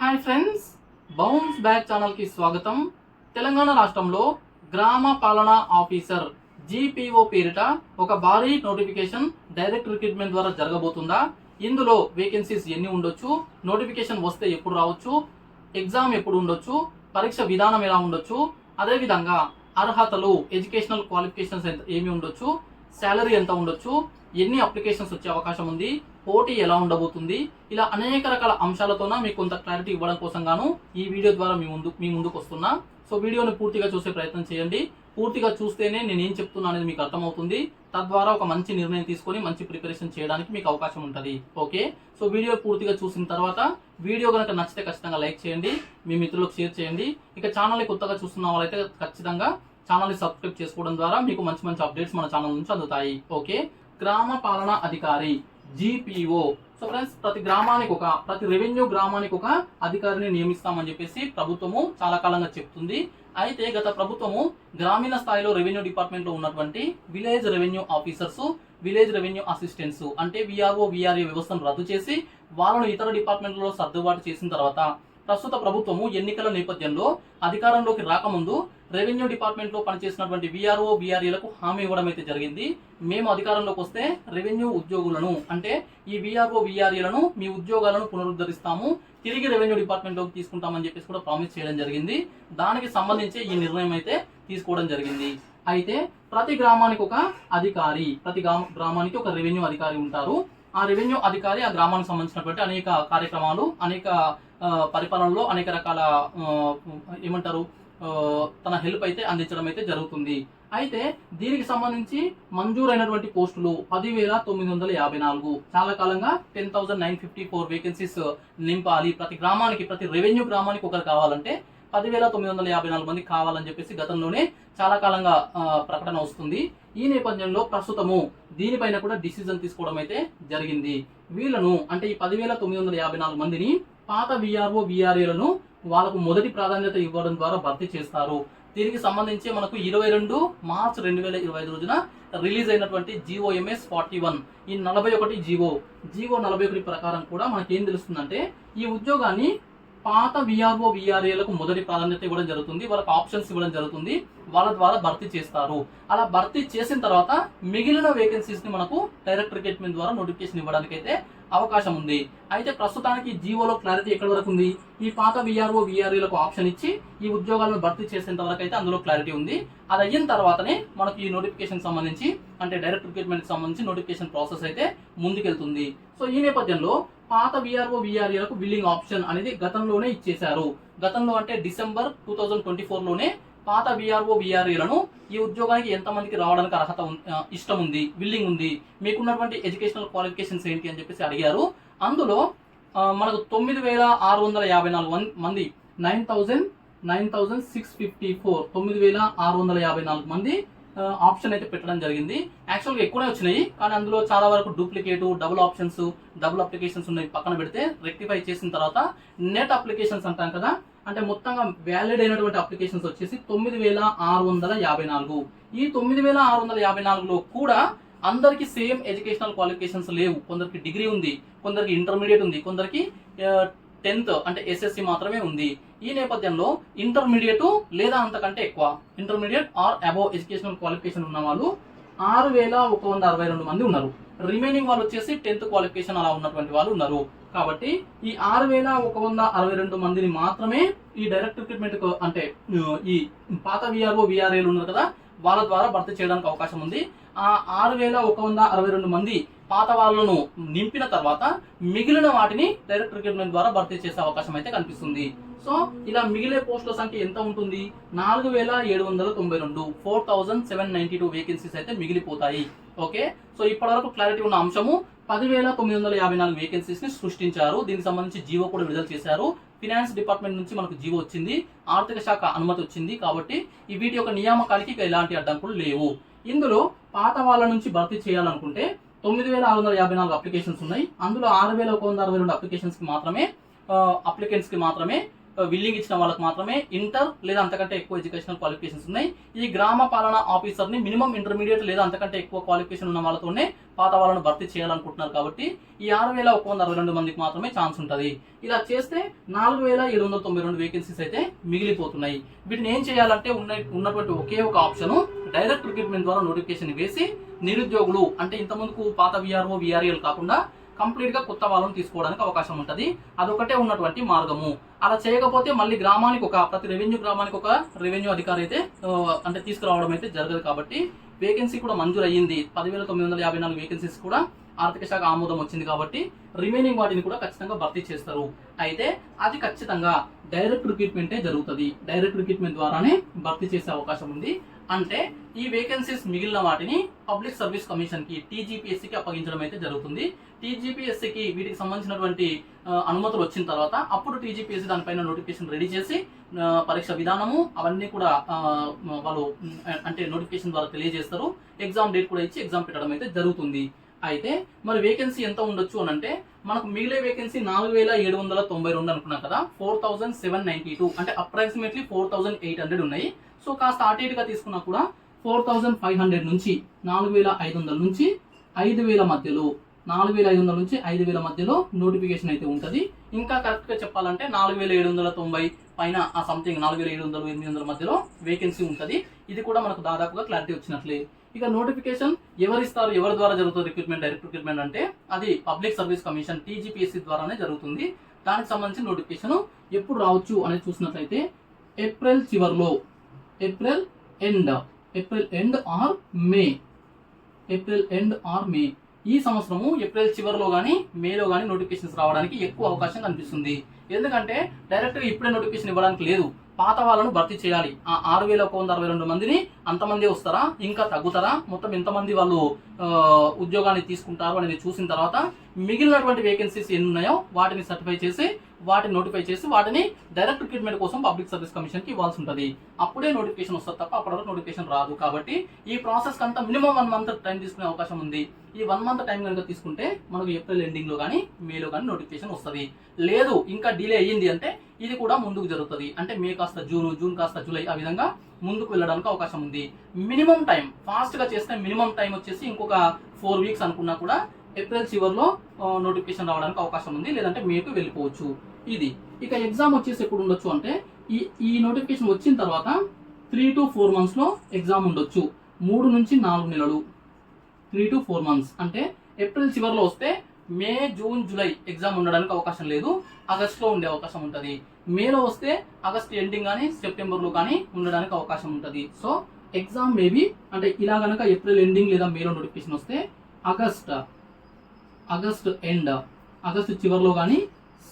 Hi friends bounce back ఛానల్కి స్వాగతం. తెలంగాణ రాష్ట్రంలో గ్రామ పాలనా ఆఫీసర్ జీపీఓ పేరిట ఒక భారీ నోటిఫికేషన్ డైరెక్ట్ రిక్రూట్మెంట్ ద్వారా జరగబోతుందా? ఇందులో వేకెన్సీస్ ఎన్ని ఉండొచ్చు? నోటిఫికేషన్ వస్తే ఎప్పుడు రావచ్చు? ఎగ్జామ్ ఎప్పుడు ఉండొచ్చు? పరీక్ష విధానం ఎలా ఉండొచ్చు? అదేవిధంగా అర్హతలు ఎడ్యుకేషనల్ క్వాలిఫికేషన్స్ ఎంత ఏమి ఉండొచ్చు? శాలరీ ఎంత ఉండొచ్చు? ఎన్ని అప్లికేషన్స్ వచ్చే అవకాశం ఉంది? పోటీ ఎలా ఉండబోతుంది? ఇలా అనేక రకాల అంశాలతోన మీకు కొంత క్లారిటీ ఇవ్వడం కోసం గాను ఈ వీడియో ద్వారా మీ ముందు మీ ముందుకు వస్తున్నా. సో వీడియోని పూర్తిగా చూసే ప్రయత్నం చేయండి. పూర్తిగా చూస్తేనే నేను ఏం చెప్తున్నా అనేది మీకు అర్థమవుతుంది. తద్వారా ఒక మంచి నిర్ణయం తీసుకొని మంచి ప్రిపరేషన్ చేయడానికి మీకు అవకాశం ఉంటుంది. ఓకే సో వీడియో పూర్తిగా చూసిన తర్వాత వీడియో కనుక నచ్చితే ఖచ్చితంగా లైక్ చేయండి. మీ మిత్రులకు షేర్ చేయండి. ఇక ఛానల్ని కొత్తగా చూస్తున్న వాళ్ళైతే ఖచ్చితంగా ఛానల్ని సబ్స్క్రైబ్ చేసుకోవడం ద్వారా మీకు మంచి మంచి అప్డేట్స్ మన ఛానల్ నుంచి అందుతాయి. ఓకే? గ్రామ పాలనా అధికారి జీపీఓ సో ఫ్రెండ్స్ ప్రతి గ్రామానికి ఒక ప్రతి రెవెన్యూ గ్రామానికి ఒక అధికారిని నియమిస్తామని చెప్పేసి ప్రభుత్వము చాలా కాలంగా చెప్తుంది. అయితే గత ప్రభుత్వము గ్రామీణ స్థాయిలో రెవెన్యూ డిపార్ట్మెంట్లో ఉన్నటువంటి village revenue officers village revenue assistants అంటే విఆర్ఓ విఆర్ఏ వ్యవస్థను రద్దు చేసి వాళ్ళను ఇతర డిపార్ట్మెంట్లలో సర్దుబాటు చేసిన తర్వాత ప్రస్తుత ప్రభుత్వము ఎన్నికల నేపథ్యంలో అధికారంలోకి రాకముందు రెవెన్యూ డిపార్ట్మెంట్లో పనిచేసినటువంటి విఆర్ఓ విఆర్ఏలకు హామీ ఇవ్వడం అయితే జరిగింది. మేము అధికారంలోకి వస్తే రెవెన్యూ ఉద్యోగులను అంటే ఈ విఆర్ఓ విఆర్ఏలను మీ ఉద్యోగాలను పునరుద్ధరిస్తాము. తిరిగి రెవెన్యూ డిపార్ట్మెంట్లోకి తీసుకుంటామని చెప్పేసి కూడా ప్రామిస్ చేయడం జరిగింది. దానికి సంబంధించి ఈ నిర్ణయం అయితే తీసుకోవడం జరిగింది. అయితే ప్రతి గ్రామానికి ఒక అధికారి ప్రతి గ్రామ- గ్రామానికి ఒక రెవెన్యూ అధికారి ఉంటారు. ఆ రెవెన్యూ అధికారి ఆ గ్రామానికి సంబంధించినటువంటి అనేక కార్యక్రమాలు అనేక పరిపాలనలో అనేక రకాల ఏమంటారు తన హెల్ప్ అయితే అందించడం అయితే జరుగుతుంది. అయితే దీనికి సంబంధించి మంజూరైనటువంటి పోస్టులు పదివేల తొమ్మిది వందల యాభై నాలుగు. చాలా కాలంగా ten thousand nine fifty four vacancies నింపాలి. ప్రతి గ్రామానికి ప్రతి రెవెన్యూ గ్రామానికి ఒకరు కావాలంటే పదివేల తొమ్మిది వందల యాభై నాలుగు మంది కావాలని చెప్పేసి గతంలోనే చాలా కాలంగా ప్రకటన వస్తుంది. ఈ నేపథ్యంలో ప్రస్తుతము దీనిపైన కూడా డిసిజన్ తీసుకోవడం అయితే జరిగింది. వీళ్ళను అంటే ఈ పదివేల తొమ్మిది వందల యాభై నాలుగు మందిని పాత విఆర్ఓ విఆర్ఏలను వాళ్ళకు మొదటి ప్రాధాన్యత ఇవ్వడం ద్వారా భర్తీ చేస్తారు. దీనికి సంబంధించి మనకు ఇరవై రెండు మార్చ్ రెండు వేల ఇరవై ఐదు రోజున రిలీజ్ అయినటువంటి జిఓఎంఎస్ ఫార్టీ వన్ ఈ నలభై ఒకటి జీవో జీవో నలభై ఒకటి ప్రకారం కూడా మనకి ఏం తెలుస్తుందంటే ఈ ఉద్యోగాన్ని పాత విఆర్ఓ విఆర్ఏలకు మొదటి ప్రాధాన్యత ఇవ్వడం జరుగుతుంది. వాళ్ళకి ఆప్షన్స్ ఇవ్వడం జరుగుతుంది. వాళ్ళ ద్వారా భర్తీ చేస్తారు. అలా భర్తీ చేసిన తర్వాత మిగిలిన వేకెన్సీస్ని మనకు డైరెక్ట్ రిక్రూట్మెంట్ ద్వారా నోటిఫికేషన్ ఇవ్వడానికి అయితే అవకాశం ఉంది. అయితే ప్రస్తుతానికి జీవోలో క్లారిటీ ఎక్కడి వరకు ఉంది? ఈ పాత విఆర్ఓ విఆర్ఏలకు ఆప్షన్ ఇచ్చి ఈ ఉద్యోగాలను భర్తీ చేసేంత వరకు అయితే అందులో క్లారిటీ ఉంది. అది అయిన తర్వాతనే మనకి ఈ నోటిఫికేషన్ సంబంధించి అంటే డైరెక్ట్ రిక్రూట్మెంట్ సంబంధించి నోటిఫికేషన్ ప్రాసెస్ అయితే ముందుకెళ్తుంది. సో ఈ నేపథ్యంలో పాత విఆర్ఓ విఆర్ఏలకు బిల్లింగ్ ఆప్షన్ అనేది గతంలోనే ఇచ్చేశారు. గతంలో అంటే డిసెంబర్ టూ థౌజండ్ ట్వంటీ ఫోర్లోనే పాత విఆర్ఓ విఆర్ఏలను ఈ ఉద్యోగానికి ఎంతమందికి రావడానికి అర్హత ఇష్టం ఉంది విల్లింగ్ ఉంది మీకున్నటువంటి ఎడ్యుకేషనల్ క్వాలిఫికేషన్స్ ఏంటి అని చెప్పేసి అడిగారు. అందులో మనకు తొమ్మిది వేల ఆరు వందల యాభై నాలుగు మంది nine thousand nine thousand six fifty four తొమ్మిది వేల ఆరు వందల యాభై నాలుగు మంది ఆప్షన్ అయితే పెట్టడం జరిగింది. యాక్చువల్గా ఎక్కువనే వచ్చినాయి కానీ అందులో చాలా వరకు duplicate double options double applications ఉన్నాయి పక్కన పెడితే రెక్టిఫై చేసిన తర్వాత నెట్ అప్లికేషన్స్ అంటాం కదా అంటే మొత్తంగా వ్యాలిడ్ అయినటువంటి అప్లికేషన్స్ వచ్చేసి తొమ్మిది వేల ఆరు వందల యాభై నాలుగు. ఈ తొమ్మిది వేల ఆరు వందల యాభై నాలుగులో కూడా అందరికి సేమ్ ఎడ్యుకేషనల్ క్వాలిఫికేషన్స్ లేవు. కొందరికి డిగ్రీ ఉంది కొందరికి ఇంటర్మీడియట్ ఉంది కొందరికి టెన్త్ అంటే ఎస్ఎస్సి మాత్రమే ఉంది. ఈ నేపథ్యంలో ఇంటర్మీడియట్ లేదా అంతకంటే ఎక్కువ. Intermediate or above educational qualification ఉన్న వాళ్ళు ఆరు వేల ఒక వంద అరవై రెండు మంది ఉన్నారు. రిమైనింగ్ వాళ్ళు వచ్చేసి టెన్త్ క్వాలిఫికేషన్ అలా ఉన్నటువంటి వాళ్ళు ఉన్నారు. కాబట్టి ఈ ఆరు వేల ఒక వంద అరవై రెండు మందిని మాత్రమే ఈ డైరెక్ట్ రిక్రూట్మెంట్ అంటే ఈ పాత విఆర్ఓ విఆర్ఏలు ఉన్నారు కదా వాళ్ళ ద్వారా భర్తీ చేయడానికి అవకాశం ఉంది. ఆ ఆరు వేల ఒక వంద అరవై రెండు మంది పాత వాళ్ళను నింపిన తర్వాత మిగిలిన వాటిని డైరెక్ట్ రిక్రూట్మెంట్ ద్వారా భర్తీ చేసే అవకాశం అయితే కనిపిస్తుంది. సో ఇలా మిగిలే పోస్టుల సంఖ్య ఎంత ఉంటుంది? నాలుగు వేల ఏడు వందల తొంభై రెండు. Four thousand seven ninety two vacancies అయితే మిగిలిపోతాయి. ఓకే? సో ఇప్పటివరకు క్లారిటీ ఉన్న అంశము పదివేల తొమ్మిది వందల యాభై నాలుగు వేకెన్సీస్ని సృష్టించారు. దీనికి సంబంధించి జీవో కూడా విడుదల చేశారు. ఫినాన్స్ డిపార్ట్మెంట్ నుంచి మనకు జీవో వచ్చింది. ఆర్థిక శాఖ అనుమతి వచ్చింది కాబట్టి ఈ వీటి యొక్క నియామకానికి ఇక ఎలాంటి అడ్డంకులు లేవు. ఇందులో పాత వాళ్ళ నుంచి భర్తీ చేయాలనుకుంటే తొమ్మిది వేల ఆరు వందల యాభై నాలుగు అప్లికేషన్స్ ఉన్నాయి. అందులో ఆరు వేల ఒక వంద అరవై రెండు అప్లికేషన్స్కి మాత్రమే అప్లికెంట్స్కి మాత్రమే విల్లింగ్ ఇచ్చిన వాళ్ళకి మాత్రమే ఇంటర్ లేదా అంతకంటే ఎక్కువ ఎడ్యుకేషనల్ క్వాలిఫికేషన్స్ ఉన్నాయి. ఈ గ్రామ పాలనా ఆఫీసర్ని మినిమం ఇంటర్మీడియట్ లేదా అంతకంటే ఎక్కువ క్వాలిఫికేషన్ ఉన్న వాళ్ళతోనే పాత వాళ్ళను భర్తీ చేయాలనుకుంటున్నారు కాబట్టి ఈ ఆరు వేల ఒక వంద అరవై రెండు మందికి మాత్రమే ఛాన్స్ ఉంటుంది. ఇలా చేస్తే నాలుగు వేల ఏడు వందల తొంభై రెండు వేకెన్సీస్ అయితే మిగిలిపోతున్నాయి. వీటిని ఏం చేయాలంటే ఉన్న ఉన్నటువంటి ఒకే ఒక ఆప్షన్ డైరెక్ట్ రిక్రూట్మెంట్ ద్వారా నోటిఫికేషన్ వేసి నిరుద్యోగులు అంటే ఇంతకుముందుకు పాత విఆర్ఓ విఆర్ఏలు కాకుండా కంప్లీట్గా కొత్త వాళ్ళని తీసుకోవడానికి అవకాశం ఉంటుంది. అదొకటే ఉన్నటువంటి మార్గము. అలా చేయకపోతే మళ్ళీ గ్రామానికి ఒక ప్రతి రెవెన్యూ గ్రామానికి ఒక రెవెన్యూ అధికారి అయితే అంటే తీసుకురావడం అయితే జరగదు కాబట్టి వేకెన్సీ కూడా మంజూరు అయ్యింది పదివేల తొమ్మిది వందల యాభై నాలుగు వేకెన్సీస్ కూడా ఆర్థిక శాఖ ఆమోదం వచ్చింది కాబట్టి రిమైనింగ్ వాటిని కూడా ఖచ్చితంగా భర్తీ చేస్తారు. అయితే అది ఖచ్చితంగా డైరెక్ట్ రిక్రూట్మెంటే జరుగుతుంది. డైరెక్ట్ రిక్రూట్మెంట్ ద్వారానే భర్తీ చేసే అవకాశం ఉంది. అంటే ఈ వేకెన్సీస్ మిగిలిన వాటిని పబ్లిక్ సర్వీస్ కమిషన్కి టీజీపీఎస్సీకి అప్పగించడం అయితే జరుగుతుంది. టీజీపీఎస్సీకి వీటికి సంబంధించినటువంటి అనుమతులు వచ్చిన తర్వాత అప్పుడు టీజీపీఎస్సీ దానిపైన నోటిఫికేషన్ రెడీ చేసి పరీక్ష విధానము అవన్నీ కూడా వాళ్ళు అంటే నోటిఫికేషన్ ద్వారా తెలియజేస్తారు. ఎగ్జామ్ డేట్ కూడా ఇచ్చి ఎగ్జామ్ పెట్టడం అయితే జరుగుతుంది. అయితే మరి వేకెన్సీ ఎంత ఉండొచ్చు అని అంటే మనకు మిగిలే వేకెన్సీ నాలుగు వేల ఏడు వందల తొంభై రెండు అనుకున్నాం కదా four thousand seven ninety two అంటే approximately four thousand eight hundred ఉన్నాయి. సో కాస్త అటు తీసుకున్నా కూడా ఫోర్ థౌజండ్ ఫైవ్ హండ్రెడ్ నుంచి నాలుగు వేల ఐదు వందల నుంచి ఐదు వేల మధ్యలో నాలుగు వేల ఐదు వందల నుంచి ఐదు వేల మధ్యలో నోటిఫికేషన్ అయితే ఉంటుంది. ఇంకా కరెక్ట్గా చెప్పాలంటే నాలుగు వేల ఏడు వందల తొంభై పైన ఆ సంథింగ్ నాలుగు వేల ఏడు వందల ఎనిమిది వందల మధ్యలో వేకెన్సీ ఉంటుంది. ఇది కూడా మనకు దాదాపుగా క్లారిటీ వచ్చినట్లే. ఇక నోటిఫికేషన్ ఎవరిస్తారు ఎవరి ద్వారా జరుగుతుంది రిక్రూట్మెంట్ డైరెక్ట్ రిక్రూట్మెంట్ అంటే అది పబ్లిక్ సర్వీస్ కమిషన్ టీజీపీఎస్సీ ద్వారానే జరుగుతుంది. దానికి సంబంధించిన నోటిఫికేషన్ ఎప్పుడు రావచ్చు అనేది చూసినట్లయితే ఏప్రిల్ చివరిలో April end April end or May April end or May ఈ సంవత్సరము ఏప్రిల్ చివరిలో కానీ మేలో కానీ నోటిఫికేషన్స్ రావడానికి ఎక్కువ అవకాశం కనిపిస్తుంది. ఎందుకంటే డైరెక్ట్గా ఇప్పుడే నోటిఫికేషన్ ఇవ్వడానికి లేదు. పాత వాళ్ళను భర్తీ చేయాలి. ఆ ఆరు వేల ఒక వంద అరవై రెండు మందిని అంతమంది వస్తారా? ఇంకా తగ్గుతారా? మొత్తం ఎంతమంది వాళ్ళు ఉద్యోగాన్ని తీసుకుంటారు అనేది చూసిన తర్వాత మిగిలినటువంటి వేకెన్సీస్ ఎన్ని ఉన్నాయో వాటిని సర్టిఫై చేసి వాటిని నోటిఫై చేసి వాటిని డైరెక్ట్ ట్రీట్మెంట్ కోసం పబ్లిక్ సర్వీస్ కమిషన్కి ఇవ్వాల్సి ఉంటుంది. అప్పుడే నోటిఫికేషన్ వస్తుంది తప్ప అప్పటి వరకు నోటిఫికేషన్ రాదు. కాబట్టి ఈ ప్రాసెస్ అంతా మినిమం వన్ మంత్ టైం తీసుకునే అవకాశం ఉంది. ఈ వన్ మంత్ టైం కనుక తీసుకుంటే మనకు ఏప్రిల్ ఎండింగ్లో కానీ మేలో కానీ నోటిఫికేషన్ వస్తుంది. లేదు ఇంకా డిలే అయ్యింది అంటే ఇది కూడా ముందుకు జరుగుతుంది. అంటే మే కాస్త జూన్ జూన్ కాస్త జూలై ఆ విధంగా ముందుకు వెళ్ళడానికి అవకాశం ఉంది. మినిమం టైం ఫాస్ట్గా చేస్తే మినిమం టైం వచ్చేసి ఇంకొక ఫోర్ వీక్స్ అనుకున్నా కూడా ఏప్రిల్ చివరిలో నోటిఫికేషన్ రావడానికి అవకాశం ఉంది. లేదంటే మేకు వెళ్ళిపోవచ్చు. ఇది. ఇక ఎగ్జామ్ వచ్చేసి ఎప్పుడు ఉండొచ్చు అంటే ఈ ఈ నోటిఫికేషన్ వచ్చిన తర్వాత త్రీ టు ఫోర్ మంత్స్లో ఎగ్జామ్ ఉండొచ్చు. మూడు నుంచి నాలుగు నెలలు. త్రీ టు ఫోర్ మంత్స్ అంటే ఏప్రిల్ చివరిలో వస్తే మే జూన్ జూలై ఎగ్జామ్ ఉండడానికి అవకాశం లేదు. ఆగస్టులో ఉండే అవకాశం ఉంటుంది. మేలో వస్తే ఆగస్ట్ ఎండింగ్ కానీ సెప్టెంబర్లో కానీ ఉండడానికి అవకాశం ఉంటుంది. సో ఎగ్జామ్ మేబీ అంటే ఇలా కనుక ఏప్రిల్ ఎండింగ్ లేదా మేలో నోటిఫికేషన్ వస్తే ఆగస్ట్ ఆగస్ట్ ఎండ్ ఆగస్ట్ చివరిలో కానీ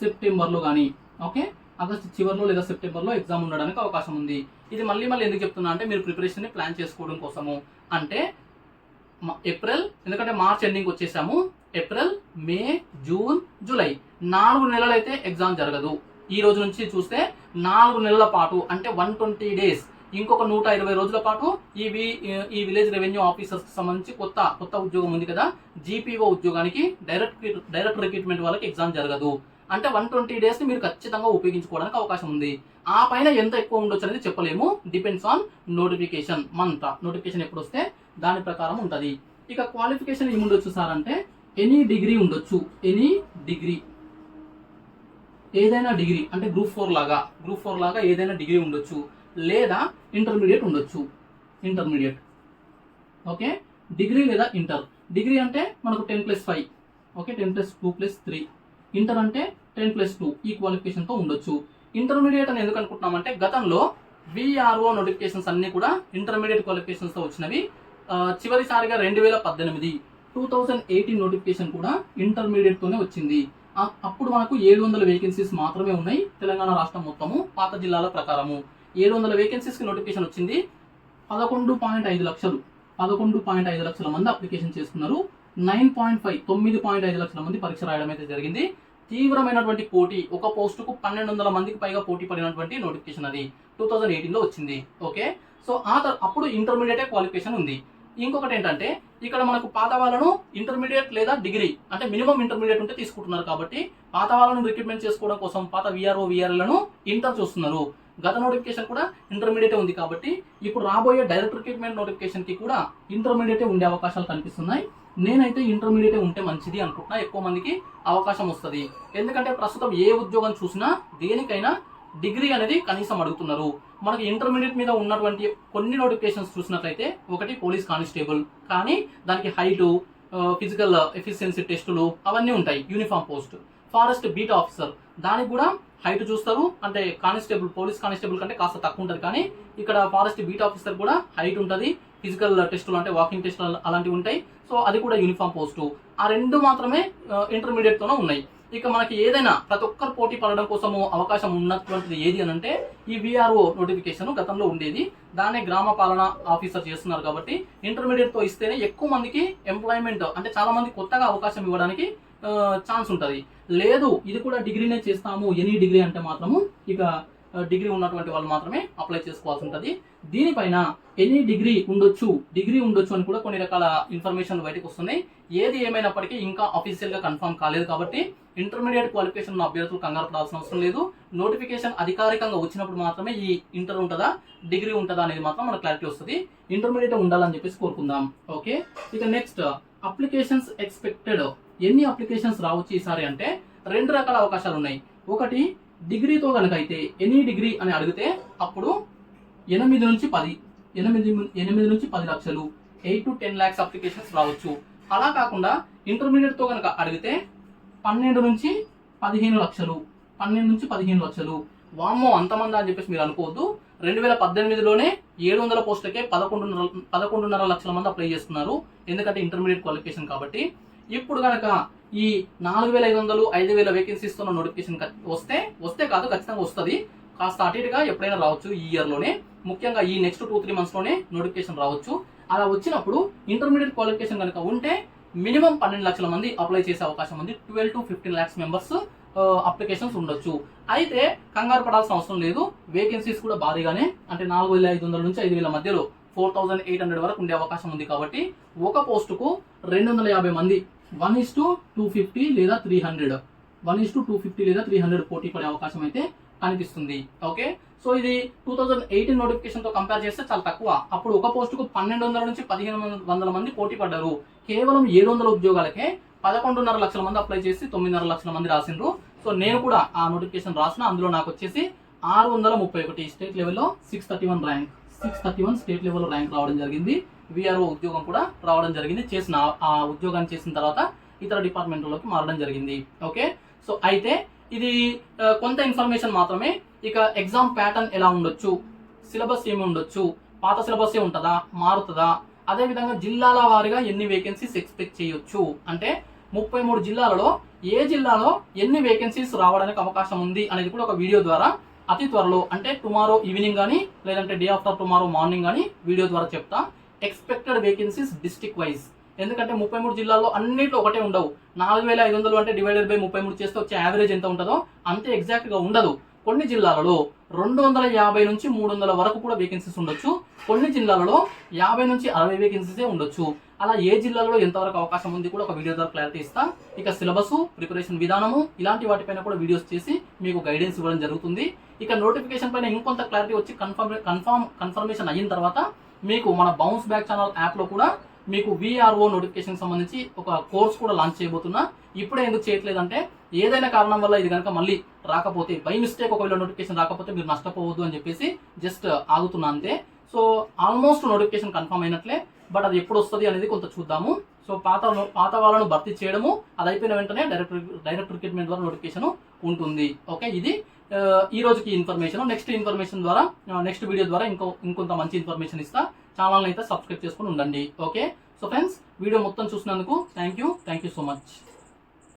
సెప్టెంబర్లో కానీ ఓకే? ఆగస్ట్ చివరిలో లేదా సెప్టెంబర్లో ఎగ్జామ్ ఉండడానికి అవకాశం ఉంది. ఇది మళ్ళీ మళ్ళీ ఎందుకు చెప్తున్నా అంటే మీరు ప్రిపరేషన్ని ప్లాన్ చేసుకోవడం కోసము. అంటే ఏప్రిల్ ఎందుకంటే మార్చ్ ఎండింగ్ వచ్చేసాము. April May June July. నాలుగు నెలలైతే ఎగ్జామ్ జరగదు. ఈ రోజు నుంచి చూస్తే నాలుగు నెలల పాటు అంటే వన్ ట్వంటీ డేస్. ఇంకొక నూట ఇరవై రోజుల పాటు ఈ ఈ విలేజ్ రెవెన్యూ ఆఫీసర్స్కి సంబంధించి కొత్త కొత్త ఉద్యోగం ఉంది కదా? జీపీఓ ఉద్యోగానికి డైరెక్ట్ డైరెక్ట్ రిక్రూట్మెంట్ వాళ్ళకి ఎగ్జామ్ జరగదు. అంటే వన్ ట్వంటీ డేస్ని మీరు ఖచ్చితంగా ఉపయోగించుకోవడానికి అవకాశం ఉంది. ఆ పైన ఎంత ఎక్కువ ఉండొచ్చు అనేది చెప్పలేము. Depends on notification month notification ఎప్పుడు వస్తే దాని ప్రకారం ఉంటుంది. ఇక క్వాలిఫికేషన్ ఏముండొచ్చు సార్ అంటే ఎనీ డిగ్రీ ఉండొచ్చు. ఎనీ డిగ్రీ ఏదైనా డిగ్రీ అంటే గ్రూప్ ఫోర్ లాగా. గ్రూప్ ఫోర్ లాగా ఏదైనా డిగ్రీ ఉండొచ్చు. లేదా ఇంటర్మీడియట్ ఉండొచ్చు. ఇంటర్మీడియట్ ఓకే డిగ్రీ లేదా ఇంటర్ డిగ్రీ అంటే మనకు ten plus five okay ten plus two plus three inter అంటే టెన్ ప్లస్ టూ ఈ క్వాలిఫికేషన్తో ఉండొచ్చు. ఇంటర్మీడియట్ అని ఎందుకు అనుకుంటున్నామంటే గతంలో విఆర్ఓ నోటిఫికేషన్స్ అన్ని కూడా ఇంటర్మీడియట్ క్వాలిఫికేషన్స్తో వచ్చినవి. చివరిసారిగా రెండు వేల పద్దెనిమిది టూ థౌజండ్ ఎయిటీన్ నోటిఫికేషన్ కూడా ఇంటర్మీడియట్తోనే వచ్చింది. అప్పుడు మనకు ఏడు వందల వేకెన్సీస్ మాత్రమే ఉన్నాయి తెలంగాణ రాష్ట్రం మొత్తము పాత జిల్లాల ప్రకారము. ఏడు వందల వేకెన్సీస్కి నోటిఫికేషన్ వచ్చింది. పదకొండు పాయింట్ ఐదు లక్షలు పదకొండు పాయింట్ ఐదు లక్షల మంది అప్లికేషన్ చేసుకున్నారు. నైన్ పాయింట్ ఫైవ్ తొమ్మిది పాయింట్ ఐదు లక్షల మంది పరీక్ష రాయడం అయితే జరిగింది. తీవ్రమైనటువంటి పోటీ ఒక పోస్టుకు పన్నెండు వందల మందికి పైగా పోటీ పడినటువంటి నోటిఫికేషన్ అది టూ థౌజండ్ ఎయిటీన్లో వచ్చింది. ఓకే? సో ఆ అప్పుడు ఇంటర్మీడియట్ క్వాలిఫికేషన్ ఉంది. ఇంకొకటి ఏంటంటే ఇక్కడ మనకు పాత వాళ్ళను ఇంటర్మీడియట్ లేదా డిగ్రీ అంటే మినిమం ఇంటర్మీడియట్ ఉంటే తీసుకుంటున్నారు కాబట్టి పాత వాళ్ళను రిక్రూట్మెంట్ చేసుకోవడం కోసం పాత విఆర్ఓ విఆర్ఎల్లను ఇంటర్ చూస్తున్నారు. గత నోటిఫికేషన్ కూడా ఇంటర్మీడియట్ ఉంది కాబట్టి ఇప్పుడు రాబోయే డైరెక్ట్ రిక్రూట్మెంట్ నోటిఫికేషన్కి కూడా ఇంటర్మీడియట్ ఉండే అవకాశాలు కనిపిస్తున్నాయి. నేనైతే ఇంటర్మీడియట్ ఉంటే మంచిది అనుకుంటున్నా. ఎక్కువ మందికి అవకాశం వస్తుంది. ఎందుకంటే ప్రస్తుతం ఏ ఉద్యోగం చూసినా దేనికైనా డిగ్రీ అనేది కనీసం అడుగుతున్నారు. మనకి ఇంటర్మీడియట్ మీద ఉన్నటువంటి కొన్ని నోటిఫికేషన్స్ చూసినట్లయితే ఒకటి పోలీస్ కానిస్టేబుల్ కానీ దానికి హైటు ఫిజికల్ ఎఫిషియన్సీ టెస్టులు అవన్నీ ఉంటాయి. Uniform post forest beat officer దానికి కూడా హైట్ చూస్తారు. అంటే కానిస్టేబుల్ పోలీస్ కానిస్టేబుల్ కంటే కాస్త తక్కువ ఉంటుంది. కానీ ఇక్కడ ఫారెస్ట్ బీట్ ఆఫీసర్ కూడా హైట్ ఉంటుంది. ఫిజికల్ టెస్టులు అంటే వాకింగ్ టెస్టులు అలాంటివి ఉంటాయి. సో అది కూడా యూనిఫామ్ పోస్టు ఆ రెండు మాత్రమే ఇంటర్మీడియట్తోనే ఉన్నాయి. ఇక మనకి ఏదైనా ప్రతి ఒక్కరు పోటీ పడడం కోసము అవకాశం ఉన్నటువంటిది ఏది అని అంటే ఈ విఆర్ఓ నోటిఫికేషన్ గతంలో ఉండేది. దాన్ని గ్రామ పాలన ఆఫీసర్ చేస్తున్నారు కాబట్టి ఇంటర్మీడియట్తో ఇస్తేనే ఎక్కువ మందికి ఎంప్లాయ్మెంట్ అంటే చాలా మంది కొత్తగా అవకాశం ఇవ్వడానికి ఛాన్స్ ఉంటుంది. లేదు ఇది కూడా డిగ్రీనే చేస్తాము ఎనీ డిగ్రీ అంటే మాత్రము ఇక డిగ్రీ ఉన్నటువంటి వాళ్ళు మాత్రమే అప్లై చేసుకోవాల్సి ఉంటుంది. దీనిపైన ఎనీ డిగ్రీ ఉండొచ్చు డిగ్రీ ఉండొచ్చు అని కూడా కొన్ని రకాల ఇన్ఫర్మేషన్ బయటకు వస్తున్నాయి. ఏది ఏమైనప్పటికీ ఇంకా అఫీషియల్గా కన్ఫర్మ్ కాలేదు కాబట్టి ఇంటర్మీడియట్ క్వాలిఫికేషన్ ఉన్న అభ్యర్థులు కంగారు పడాల్సిన అవసరం లేదు. నోటిఫికేషన్ అధికారికంగా వచ్చినప్పుడు మాత్రమే ఈ ఇంటర్ ఉంటుందా డిగ్రీ ఉంటుందా అనేది మాత్రం మనకు క్లారిటీ వస్తుంది. ఇంటర్మీడియట్ ఉండాలని చెప్పేసి కోరుకుందాం. ఓకే? ఇక నెక్స్ట్ అప్లికేషన్స్ ఎక్స్పెక్టెడ్ ఎన్ని అప్లికేషన్స్ రావచ్చు ఈసారి అంటే రెండు రకాల అవకాశాలు ఉన్నాయి. ఒకటి డిగ్రీతో కనుక అయితే ఎనీ డిగ్రీ అని అడిగితే అప్పుడు ఎనిమిది నుంచి పది ఎనిమిది ఎనిమిది నుంచి పది లక్షలు eight to ten lakhs applications రావచ్చు. అలా కాకుండా ఇంటర్మీడియట్తో కనుక అడిగితే పన్నెండు నుంచి పదిహేను లక్షలు పన్నెండు నుంచి పదిహేను లక్షలు. వామ్మో అంతమంది అని చెప్పేసి మీరు అనుకోవద్దు. రెండు వేల పద్దెనిమిదిలోనే ఏడు వందల పోస్టులకే పదకొండున్నర పదకొండున్నర లక్షల మంది అప్లై చేస్తున్నారు. ఎందుకంటే ఇంటర్మీడియట్ క్వాలిఫికేషన్ కాబట్టి ఇప్పుడు కనుక ఈ నాలుగు వేల ఐదు వందలు ఐదు వేల వేకెన్సీస్ ఉన్న నోటిఫికేషన్ వస్తే వస్తే కాదు ఖచ్చితంగా వస్తుంది. కాస్త అటు ఇటుగా ఎప్పుడైనా రావచ్చు ఈ ఇయర్లోనే ముఖ్యంగా ఈ నెక్స్ట్ టూ త్రీ మంత్స్లోనే నోటిఫికేషన్ రావచ్చు. అలా వచ్చినప్పుడు ఇంటర్మీడియట్ క్వాలిఫికేషన్ కనుక ఉంటే మినిమం పన్నెండు లక్షల మంది అప్లై చేసే అవకాశం ఉంది. Twelve to fifteen lakhs members applications ఉండొచ్చు. అయితే కంగారు పడాల్సిన అవసరం లేదు. వేకెన్సీస్ కూడా భారీగానే అంటే నాలుగు వేల ఐదు వందల నుంచి ఐదు వేల మధ్యలో ఫోర్ థౌజండ్ ఎయిట్ హండ్రెడ్ వరకు ఉండే అవకాశం ఉంది కాబట్టి ఒక పోస్టుకు రెండు వందల యాభై మంది one is to two fifty లేదా three hundred. One is to two fifty లేదా త్రీ హండ్రెడ్ పోటీ పడే అవకాశం అయితే కనిపిస్తుంది. ఓకే? సో ఇది టూ థౌజండ్ ఎయిటీన్ నోటిఫికేషన్తో కంపేర్ చేస్తే చాలా తక్కువ. అప్పుడు ఒక పోస్టుకు పన్నెండు వందల నుంచి పదిహేను వందల మంది పోటీ పడ్డారు. కేవలం ఏడు వందల ఉద్యోగాలకే పదకొండున్నర లక్షల మంది అప్లై చేసి తొమ్మిదిన్నర లక్షల మంది రాసిండ్రు. సో నేను కూడా ఆ నోటిఫికేషన్ రాసిన. అందులో నాకు వచ్చేసి ఆరు వందల ముప్పై ఒకటి స్టేట్ లెవెల్లో six thirty one rank six thirty one state లెవెల్లో ర్యాంక్ రావడం జరిగింది. విఆర్ఓ ఉద్యోగం కూడా రావడం జరిగింది. చేసిన ఆ ఉద్యోగాన్ని చేసిన తర్వాత ఇతర డిపార్ట్మెంట్లోకి మారడం జరిగింది. ఓకే? సో అయితే ఇది కొంత ఇన్ఫర్మేషన్ మాత్రమే. ఇక ఎగ్జామ్ ప్యాటర్న్ ఎలా ఉండొచ్చు? సిలబస్ ఏమి ఉండొచ్చు? పాత సిలబస్ ఏ ఉంటుందా? మారుతుందా? అదేవిధంగా జిల్లాల వారీగా ఎన్ని వేకెన్సీస్ ఎక్స్పెక్ట్ చేయొచ్చు? అంటే ముప్పై మూడు జిల్లాలలో ఏ జిల్లాలో ఎన్ని వేకెన్సీస్ రావడానికి అవకాశం ఉంది అనేది కూడా ఒక వీడియో ద్వారా అతి త్వరలో అంటే టుమారో ఈవినింగ్ కానీ లేదంటే డే ఆఫ్టర్ టుమారో మార్నింగ్ కానీ వీడియో ద్వారా చెప్తా. Expected vacancies district wise. ఎందుకంటే ముప్పై మూడు జిల్లాల్లో అన్నిట్లో ఒకటే ఉండవు. నాలుగు వేల ఐదు వందలు అంటే డివైడెడ్ బై ముప్పై మూడు చేస్తే వచ్చే యావరేజ్ ఎంత ఉంటుందో అంతే ఎగ్జాక్ట్గా ఉండదు. కొన్ని జిల్లాలలో రెండు వందల యాభై నుంచి మూడు వందల వరకు కూడా వేకెన్సీస్ ఉండొచ్చు. కొన్ని జిల్లాలలో యాభై నుంచి అరవై వేకెన్సీసే ఉండొచ్చు. అలా ఏ జిల్లాలో ఎంతవరకు అవకాశం ఉంది కూడా ఒక వీడియో ద్వారా క్లారిటీ ఇస్తా. ఇక సిలబస్ ప్రిపరేషన్ విధానము ఇలాంటి వాటిపైన కూడా వీడియోస్ చేసి మీకు గైడెన్స్ ఇవ్వడం జరుగుతుంది. ఇక నోటిఫికేషన్ పైన ఇంకొంత క్లారిటీ వచ్చి కన్ఫర్మ్ కన్ఫర్మ్ కన్ఫర్మేషన్ అయిన తర్వాత మీకు మన బౌన్స్ బ్యాక్ ఛానల్ యాప్లో కూడా మీకు విఆర్ఓ నోటిఫికేషన్ సంబంధించి ఒక కోర్స్ కూడా లాంచ్ చేయబోతున్నా. ఇప్పుడే ఎందుకు చేయట్లేదంటే ఏదైనా కారణం వల్ల ఇది కనుక మళ్ళీ రాకపోతే బై మిస్టేక్ ఒకవేళ నోటిఫికేషన్ రాకపోతే మీరు నష్టపోవద్దు అని చెప్పేసి జస్ట్ ఆగుతున్నా అంతే. సో ఆల్మోస్ట్ నోటిఫికేషన్ కన్ఫర్మ్ అయినట్లే బట్ అది ఎప్పుడు వస్తుంది అనేది కొంత చూద్దాము. సో పాత పాత వాళ్ళను భర్తీ చేయడము అది అయిపోయిన వెంటనే డైరెక్ట్ డైరెక్ట్ రిక్రూట్మెంట్ ద్వారా నోటిఫికేషన్ ఉంటుంది. ఓకే ఇది ఈ రోజుకి ఇన్ఫర్మేషన్ నెక్స్ట్ ఇన్ఫర్మేషన్ ద్వారా నెక్స్ట్ వీడియో ద్వారా ఇంకో ఇంకొంత మంచి ఇన్ఫర్మేషన్ ఇస్తా. ఛానల్ని అయితే సబ్స్క్రైబ్ చేసుకుని ఉండండి. ఓకే సో ఫ్రెండ్స్ వీడియో మొత్తం చూసినందుకు thank you thank you so much